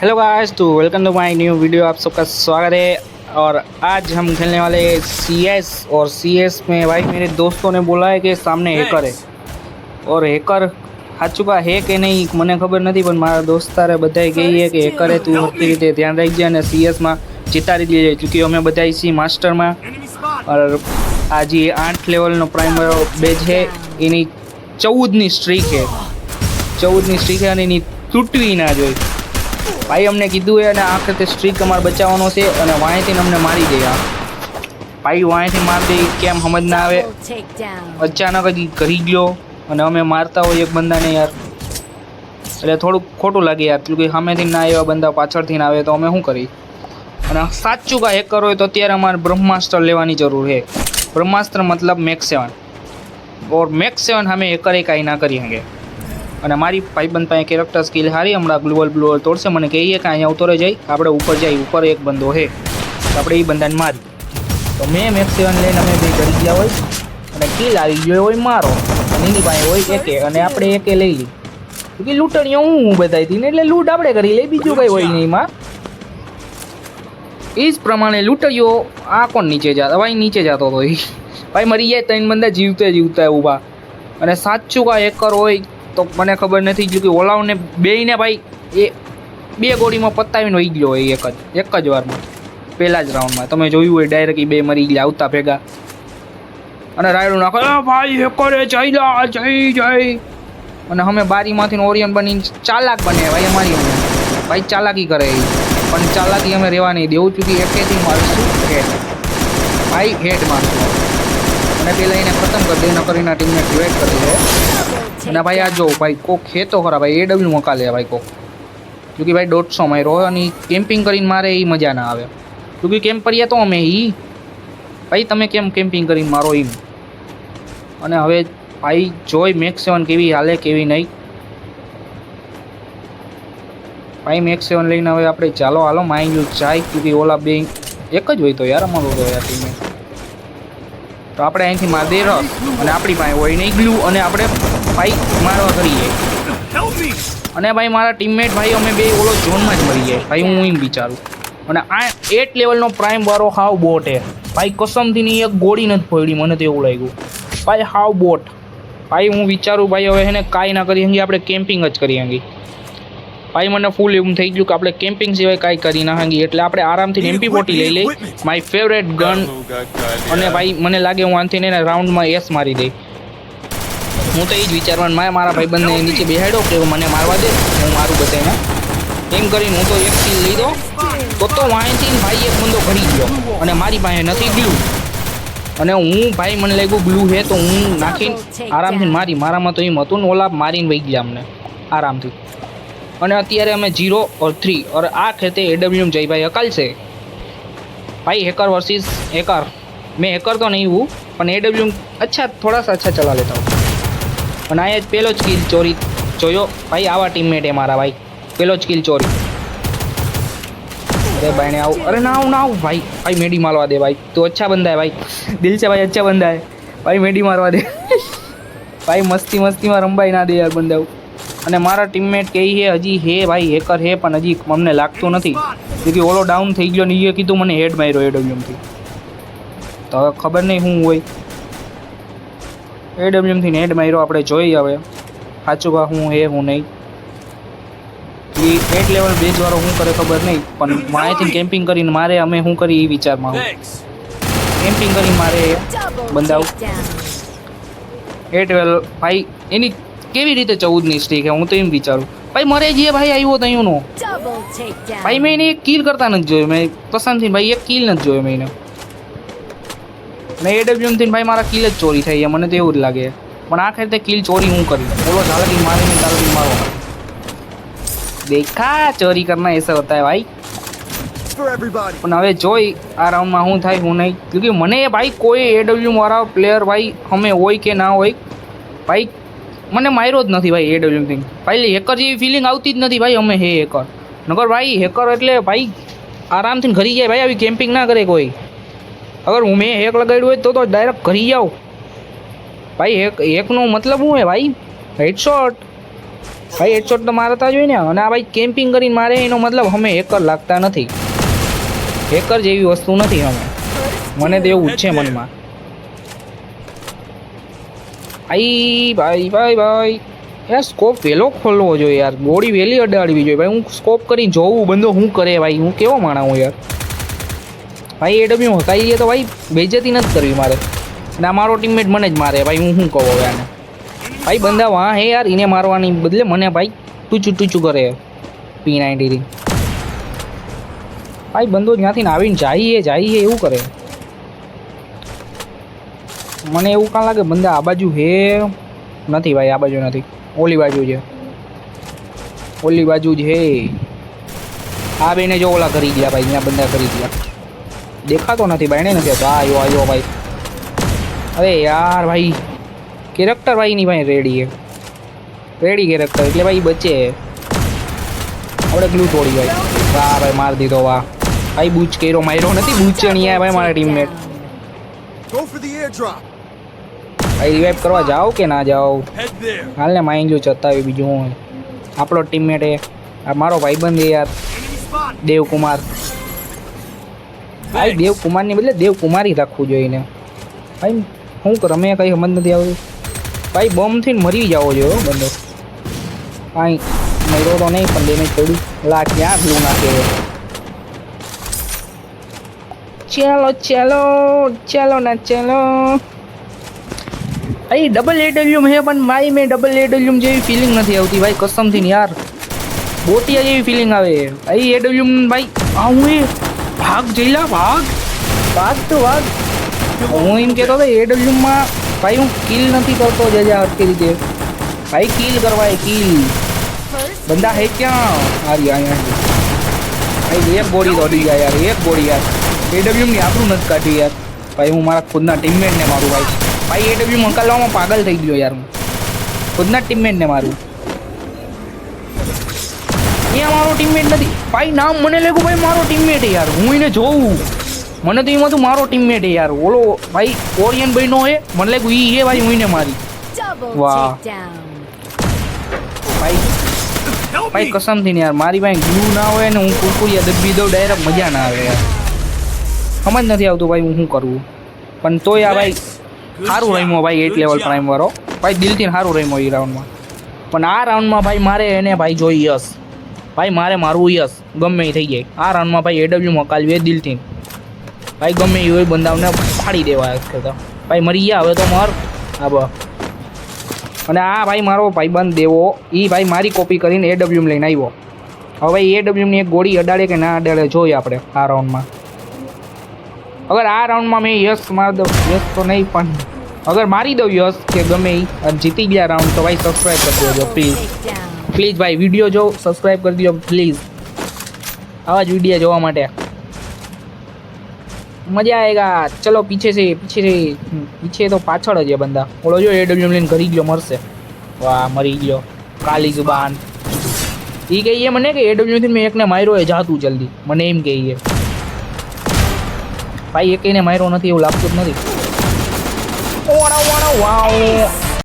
Hello guys तो welcome to my new video आप सबका स्वागत है और आज हम खेलने वाले सी एस और सी एस में भाई मेरे दोस्तों ने बोला है कि सामने हैकर है और हैकर સાચું હે કે નહીં મને ખબર નથી પણ મારા દોસ્તારે બધાએ કહીએ કે હેકરે તું હરતી રીતે ધ્યાન રાખજે અને સીએસમાં જીતાડી દેજે ચૂંકી અમે બધા છીએ માસ્ટરમાં और આ જે આઠ લેવલનો પ્રાઇમર બેજ છે એની ચૌદની સ્ટ્રીક છે ચૌદની સ્ટ્રીક છે અને એની તૂટવી ના જોઈ ભાઈ અમને કીધું એ અને આખરે તે સ્ટ્રીક અમારે બચાવવાનો છે અને વાંયથી અમને મારી દે ભાઈ વાંયથી મારી દે કેમ સમજ ના આવે. અચાનક જ કરી ગયો અને અમે મારતા હોય એક બંદાને યાર. એટલે થોડુંક ખોટું લાગે યાર કે સામેથી ના એવા બંદા પાછળથી ના આવે તો અમે શું કરી અને સાચું કા હેકર હોય તો અત્યારે અમારે બ્રહ્માસ્ત્ર લેવાની જરૂર છે. બ્રહ્માસ્ત્ર મતલબ મેક્સ સેવન ઓર મેક્સ સેવન સામે હેકરે કાંઈ ના કરી શકે. અને મારી ભાઈબંધ પાસે કેરેક્ટર સ્કિલ હારી હમણાં ગ્લુઅલ બ્લુઅલ તોડશે, મને કહીએ કે અહીંયા ઉતરે જાય આપણે ઉપર જાય, ઉપર એક બંદો છે તો આપણે એ બંદાને મારી તો મેં મેક્સ સેવન લઈને અમે બે કરી ગયા હોય, અને કિલ આવી ગયો હોય મારો, અને પાસે હોય એકે અને આપણે એકે લઈ લઈ કે લૂંટણીઓ હું બધાઈ હતી એટલે લૂંટ આપણે કરી લઈ બીજું કંઈ હોય નહીં એમાં. એ જ પ્રમાણે લૂંટણીઓ, આ કોણ નીચે જતો ભાઈ નીચે જતો હતો ભાઈ મરી જાય, ત્રણ બંદા જીવતે જીવતા ઊભા અને સાચું કાંઈ એકર હોય તો મને ખબર નથી જો કે ઓલાવને બેયને ભાઈ એ બે ગોળીમાં પતાવીને વહી ગયો હોય એક જ એક જ વારમાં. પહેલા જ રાઉન્ડમાં. તમે જોયું હોય ડાયરેક્ટ બે મરી ગયા, આવતા ભેગા. અને રાયડું નાખો, "એ ભાઈ હેકરે જઈ જા જઈ જઈ અને અમે બારીમાંથી ઓરિયન બનીને ચાલાક બને ભાઈ અમારી અમે. ભાઈ ચાલાકી કરે એ પણ ચાલાકી અમે રહેવા નહીં દેવું ચૂકી એકેથી મારશું હેડ. ભાઈ હેડ મારશું. અને પેલા એને ખતમ કરી દે નકર એના ટીમને ડિવાઈડ કરી દે અને ભાઈ આ જો, ભાઈ કોક ખેતો ખરા, ભાઈ એ ડબલ્યુ મકાલે ભાઈ કોક. ક્યોંકि ભાઈ દોઢસો માર્યો અને કેમ્પિંગ કરીને મારે એ મજા ના આવે. ક્યોંકि કેમ્પ કરીએ તો અમે ઈ? ભાઈ તમે કેમ કેમ્પિંગ કરીને મારો એમ અને હવે ભાઈ જોઈ મેક્સ સેવન કેવી હાલે, કેવી નહીં. ભાઈ મેક્સ સેવન લઈને હવે આપણે ચાલો, હાલો માઇન્ડ યુ ચાય ક્યોંકि ઓલા બે એક જ હોય તો યાર અમારું યાર ટીમે. તો આપણે અહીંથી માર દે રસ અને આપણી પાસે હોય નહીં ગ્લુ અને આપણે ભાઈ મારવા કરીએ. અને ભાઈ મારા ટીમમેટ ભાઈ અમે બે ઓલો ઝોનમાં જ મરી જાય ભાઈ હું એમ વિચારું. અને આ એટ લેવલનો પ્રાઇમ વાળો હાવ બોટ હે ભાઈ કસમથી ની એક ગોળી નથી ફોડી મને તો એવું લાગ્યું. ભાઈ હાવ બોટ ભાઈ હું વિચારું, ભાઈ હવે એને કાંઈ ના કરી હંગી, આપણે કેમ્પિંગ જ કરી હંગી. ભાઈ મને ફૂલ એવું થઈ ગયું કે આપણે કેમ્પિંગ સિવાય કાંઈ કરી ના હંગી. એટલે આપણે આરામથી એમપી ફોર્ટી લઈ લઈ. માય ફેવરેટ ગન અને ભાઈ મને લાગે હું આનથી એને રાઉન્ડમાં એસ મારી દઈ. હું તો એ જ વિચારવાનું મારે મારા ભાઈબંધને નીચે બેહાડ્યો કે મને મારવા દે. હું મારું બધાને એમ કરીને હું તો એક કિલ લઈ દો તો તો વાંચીને ભાઈ એક બંદો ઘડી ગયો. અને મારી પાસે નથી ગ્લુ અને હું ભાઈ મને લાગ્યું ગ્લુ છે તો હું નાખીને આરામથી મારી. મારામાં તો એમ હતું ને ઓલા મારીને વહી ગયા અમને. આરામથી. અને અત્યારે અમે જીરો ઓર થ્રી ઓર આ ખેતે એડબ્લ્યુએમ જયભાઈ અકાલ છે भाई हैकर वर्सेस हैकर मैं हैकर तो नहीं हूँ पर ए अच्छा थोड़ा सा अच्छा चला लेता हूँ અને અહીંયા જ પેલો જ કિલ ચોરી જોયો ભાઈ આવા ટીમમેટ હે મારા ભાઈ પેલો જ કિલ ચોરી અરે ભાઈ ને આવું અરે ના આવું ના આવું ભાઈ ભાઈ મેડી મારવા દે ભાઈ તું અચ્છા બંદા હે ભાઈ દિલ છે ભાઈ અચ્છા બંદા હે ભાઈ મેડી મારવા દે ભાઈ મસ્તી મસ્તીમાં રંબાઈ ના દે યાર બંદાઓ અને મારા ટીમમેટ કહે છે હજી હે ભાઈ હેકર હે પણ હજી અમને લાગતું નથી. કે ઓલો ડાઉન થઈ ગયો ને એ કીધું મને હેડ માર્યો એડબ્લ્યુએમથી તો હવે ખબર નહીં શું હોય. એડબ્લ્યુએમથી હેડ માર્યો આપણે જોઈએ હવે. સાચું કા હું હે હું નહીં. એ એટ લેવલ બેજવાળો શું કરે ખબર નહીં પણ માહિતી કેમ્પિંગ કરીને મારે અમે શું કરી એ વિચારમાં હું. કેમ્પિંગ કરી મારે બંધાવું. બંધાવ takedown. એ ટ્વેલ્વ ભાઈ એની કેવી રીતે ચૌદની સ્ટીક હે હું તો એમ વિચારું. ભાઈ મરે જે ભાઈ આવ્યો તો અહીંનો ભાઈ મેં એને એક કિલ કરતા નથી જોયો. મેં પસંદથી ભાઈ એક કિલ નથી જોયો મેં એને. મેં એડબ્લ્યુએમથી ભાઈ મારા કિલ જ ચોરી થઈ મને તો એવું જ લાગે. પણ આખરે તે કિલ ચોરી હું કરી. બોલો ઝાલકી મારીને ઝાલકી મારો. દેખા ચોરી કરના એસા હોતા હે ભાઈ પણ હવે જોઈ આ રાઉન્ડમાં શું થાય હું નહીં. કે મને ભાઈ કોઈ એડબ્લ્યુ વાળા પ્લેયર ભાઈ અમે હોય કે ના હોય ભાઈ મને માર્યો જ નથી ભાઈ એડબ્લ્યુ થિંગ ભાઈ હેકર જેવી ફિલિંગ આવતી જ નથી ભાઈ અમે હે હેકર નગર ભાઈ હેકર એટલે ભાઈ, આરામથી ઘરી જાય ભાઈ, આવી કેમ્પિંગ ના કરે કોઈ. અગર હું મેં હેક લગાડ્યું હોય તો તો ડાયરેક્ટ ઘરી જાઉં. ભાઈ હેક હેકનો મતલબ શું હે ભાઈ? હેડશોટ ભાઈ હેડશોટ તો મારતા જ હોય ને. અને આ ભાઈ કેમ્પિંગ કરીને મારે એનો મતલબ અમે હેકર લાગતા નથી. હેકર જેવી વસ્તુ નથી અમે. મને તો એવું જ છે મનમાં. ભાઈ ભાઈ ભાઈ ભાઈ. યાર સ્કોપ વહેલો ખોલવો જોઈએ યાર. ગોળી વહેલી અડાડવી જોઈએ. ભાઈ, હું સ્કોપ કરીને જોઉં. બંદો શું કરે ભાઈ? હું કેવો માણા હું યાર? ભાઈ, એ ડબ્લ્યુ હકાઈ ગઈ તો ભાઈ, બેજતી નથી કરવી મારે. અને આ મારો ટીમમેટ મને જ મારે. ભાઈ, હું શું કહું હવે આને? ભાઈ, બંદા વાહ હે યાર. એને મારવાની બદલે મને ભાઈ ટૂચું ટૂચું કરે. પી નાઇન્ટીથી ભાઈ, બંદો જ્યાંથી આવીને જઈએ જઈએ, એવું કરે. મને એવું કાં લાગે, બંદા આ બાજુ હે? નથી ભાઈ, આ બાજુ નથી. ઓલી બાજુ છે. ઓલી બાજુ જ હે. આ બેને જો ઓલા કરી ગયા ભાઈ, અહીંયા બંદા કરી ગયા. દેખાતો નથી ભાઈ, એને નથી આ આવ્યો આવ્યો ભાઈ. અરે યાર ભાઈ કેરેક્ટર ભાઈ ની ભાઈ રેડી હે રેડી કેરેક્ટર એટલે ભાઈ બચે. આપણે ગ્લુ તોડી ભાઈ. વાહ ભાઈ, માર દીધો, વાહ. ભાઈ બૂચ કર્યો, માર્યો નથી બૂચણીયા ભાઈ મારા teammate Go for the airdrop. ભાઈ રિવાઇવ કરવા જાઓ કે ના જાઓ? હાલને there. હાલ ને માઇન્ડ જો ચતાવી બીજું હું. આપણો ટીમમેટ એ આ મારો ભાઈબંધ યાર દેવકુમાર. ભાઈ દેવકુમારની બદલે દેવકુમારી રાખવું જોઈએ ને ભાઈ શું કર? અમે કંઈ સમજ નથી આવતી. ભાઈ બોમ્બથી મરી જાવો જોઈએ હો બંદો કાંઈ મર્યો તો નહીં પણ ડેમેજ પડ્યું. લા ક્યાં બ્લુ નાખે ચાલો ચાલો ચાલો ના ચાલો. ભાઈ ડબલ એડલ્યુમ હે, પણ ભાઈ, મેં ડબલ એડલ્યુમ જેવી ફિલિંગ નથી આવતી. ભાઈ કસમથી ને યાર. બોટિયા જેવી ફિલિંગ આવે. ભાઈ એડલ્યુમ ભાઈ આ હું એ ભાગ જઈલા ભાગ? ભાગ તો ભાગ. હું એમ કહેતો હતો એડલ્યુમમાં ભાઈ, હું કિલ નથી કરતો જજા હરકી રીતે. ભાઈ કિલ કરવાય કિલ First બંદા હે ક્યાં? હારી અહીંયા ભાઈ, એક ગોળી તો અડી ગયા યાર, એક ગોળી યાર. એડબ્લ્યુમની આપણું નથી કાઢી યાર. ભાઈ, હું મારા ખુદના ટીમમેટને મારું ભાઈ. ભાઈ એડબ્લ્યુ મોકલવામાં પાગલ થઈ ગયો યાર હું. ખુદના ટીમમેટને મારું. અહીંયા મારો ટીમમેટ નથી. ભાઈ નામ મને લાગ્યું ભાઈ મારો ટીમમેટ યાર. હું એને જોઉં. મને તો એમાં હતું મારો ટીમમેટ યાર. ઓલો ભાઈ ઓરિયન ભાઈ નો હે મને લાગ્યું ઈ એ ભાઈ હું એને મારી. વાહ. ભાઈ ભાઈ કસમ કસમથી યાર મારી પાસે ગ્લુ ના હોય ને હું કુરકુરિયા દબી દઉં ડાયરેક્ટ મજા ના આવે યાર. સમજ નથી આવતું ભાઈ હું શું કરવું પણ તોય આ ભાઈ સારું રમ્યો ભાઈ એટ લેવલ પ્રાઇમ વાળો ભાઈ દિલથી સારું રમ્યો એ રાઉન્ડમાં પણ આ રાઉન્ડમાં ભાઈ મારે એને ભાઈ જોઈ યસ ભાઈ મારે મારવું યસ ગમે એ થઈ જાય. આ રાઉન્ડમાં ભાઈ એડબ્લ્યુ મકાલવી દિલથી ભાઈ ગમે એ હોય બંદાવને ફાડી દેવા તો ભાઈ મરી ગયા હવે તો મર. હા બ. અને આ ભાઈ મારો ભાઈબંધ દેવો. એ ભાઈ મારી કોપી કરીને એડબ્લ્યુમ લઈને આવ્યો. હવે ભાઈ એડબ્લ્યુમની એક ગોળી અડાડે કે ના અડાડે જોઈએ આપણે આ રાઉન્ડમાં અગર આ રાઉન્ડમાં મેં યશ મારી દઉં, યશ તો નહીં, પણ અગર મારી દઉં યશ કે ગમે અને જીતી ગયા રાઉન્ડ, તો ભાઈ સબસ્ક્રાઈબ કરી દેજો પ્લીઝ પ્લીઝ ભાઈ વીડિયો જો સબસ્ક્રાઈબ કરી દેજો પ્લીઝ આવા જ વીડિયો જોવા માટે. મજા આવેગા ચલો, પીછે છે પીછે છે. પીછે તો પાછળ જ બંદા. ઓળો જો એડબ્લ્યુ લઈને કરી ગયો, મરશે. વાહ, મરી ગયો. કાલી જુબાન. એ કહીએ મને કે એડબ્લ્યુથી મેં એકને માર્યો એ જાતું જલ્દી. મને એમ કહીએ. ભાઈ એકઈને માર્યો નથી એવું લાગતું જ નથી. ઓણા ઓણા વાવ